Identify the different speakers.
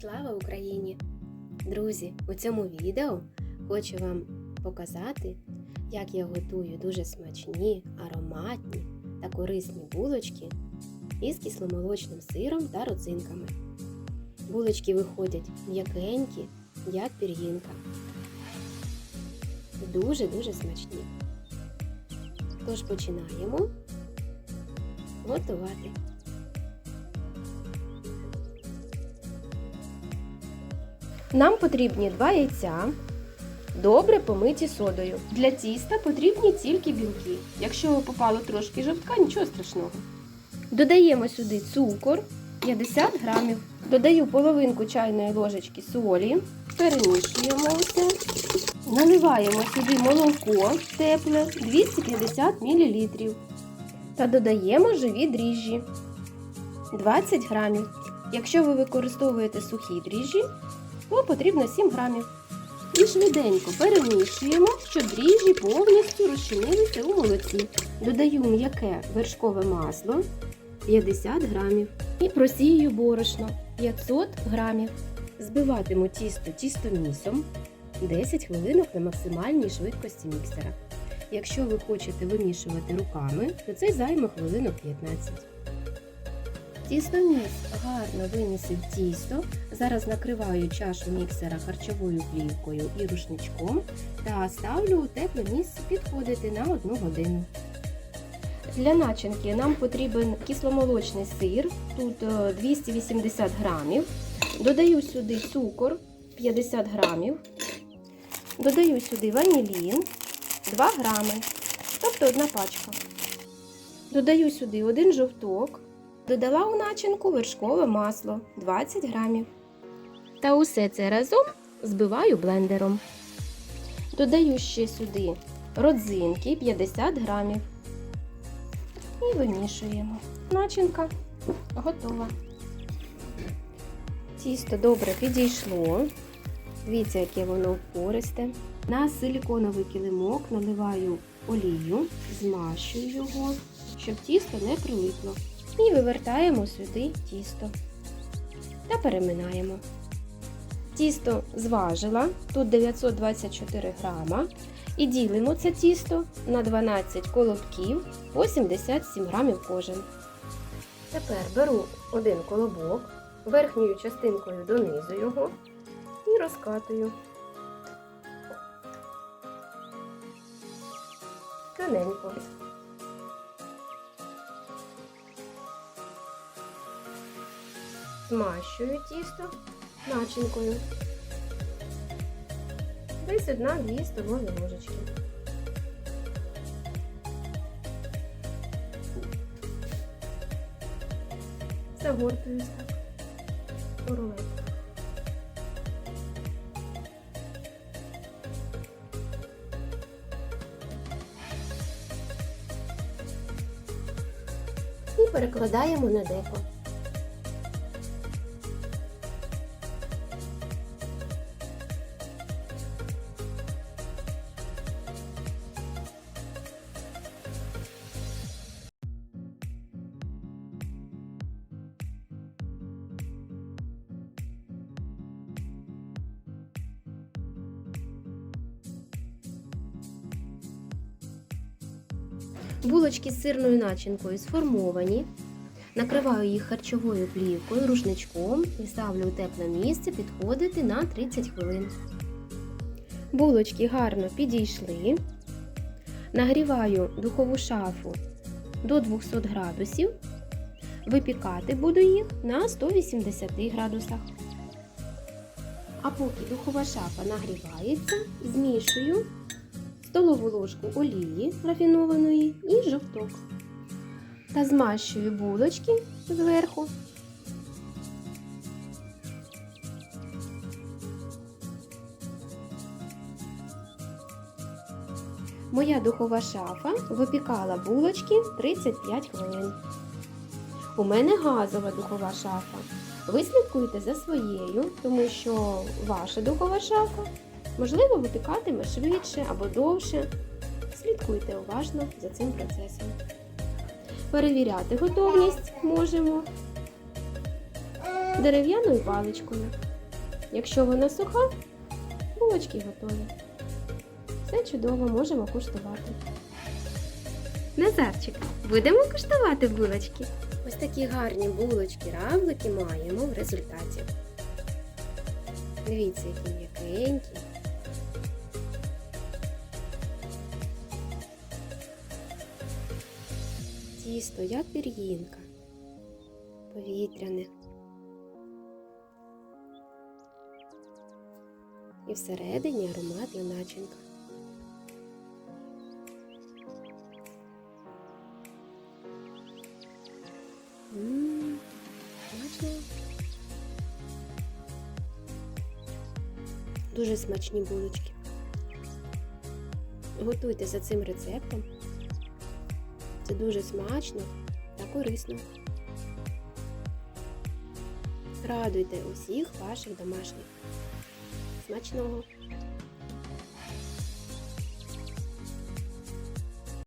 Speaker 1: Слава Україні! Друзі, у цьому відео хочу вам показати, як я готую дуже смачні, ароматні та корисні булочки із кисломолочним сиром та родзинками. Булочки виходять м'якенькі, як пір'їнка. Дуже-дуже смачні. Тож починаємо готувати. Нам потрібні два яйця, добре помиті содою. Для тіста потрібні тільки білки. Якщо попало трошки жовтка, нічого страшного. Додаємо сюди цукор 50 грамів. Додаю половинку чайної ложечки солі, перемішуємо все. Наливаємо сюди молоко тепле 250 мл. Та додаємо живі дріжджі 20 грамів. Якщо ви використовуєте сухі дріжджі, то потрібно 7 грамів. І швиденько перемішуємо, щоб дріжджі повністю розчинилися у молоці. Додаю м'яке вершкове масло 50 грамів і просію борошно 500 грамів. Збиватиму тісто тістомісом 10 хвилинок на максимальній швидкості міксера. Якщо ви хочете вимішувати руками, то це займе хвилинок 15. Тістоміс гарно вимісив тісто. Зараз накриваю чашу міксера харчовою плівкою і рушничком та ставлю у тепле місце підходити на 1 годину. Для начинки нам потрібен кисломолочний сир, тут е, 280 грамів. Додаю сюди цукор 50 грамів. Додаю сюди ванілін 2 грами, тобто одна пачка. Додаю сюди один жовток. Додала у начинку вершкове масло 20 грамів. Та усе це разом збиваю блендером. Додаю ще сюди родзинки 50 грамів. І вимішуємо. Начинка готова. Тісто добре підійшло. Дивіться, яке воно пористе. На силіконовий килимок наливаю олію, змащую його, щоб тісто не прилипло. І вивертаємо сюди тісто та переминаємо. Тісто зважила, тут 924 грама. І ділимо це тісто на 12 колобків по 77 грамів кожен. Тепер беру один колобок, верхньою частинкою донизу його і розкатую. Тоненько. Змащую тісто начинкою. Десь одна-дві столові ложечки. Загортую так. рулет. І перекладаємо на деко. Булочки з сирною начинкою сформовані. Накриваю їх харчовою плівкою, рушничком і ставлю у тепле місце підходити на 30 хвилин. Булочки гарно підійшли. Нагріваю духову шафу до 200 градусів. Випікати буду їх на 180 градусах. А поки духова шафа нагрівається, змішую столову ложку олії рафінованої і жовток. Та змащую булочки зверху. Моя духова шафа випікала булочки 35 хвилин. У мене газова духова шафа. Ви слідкуйте за своєю, тому що ваша духова шафа можливо випікатиме швидше або довше. Слідкуйте уважно за цим процесом. Перевіряти готовність можемо дерев'яною паличкою. Якщо вона суха, булочки готові. Все чудово, можемо куштувати. Назарчик, будемо куштувати булочки. Ось такі гарні булочки равлики маємо в результаті. Дивіться, які м'якенькі. Тісто, як пір'їнка, повітряне. І всередині ароматна начинка. Дуже смачні булочки. Готуйте за цим рецептом. Це дуже смачно та корисно. Радуйте усіх ваших домашніх. Смачного!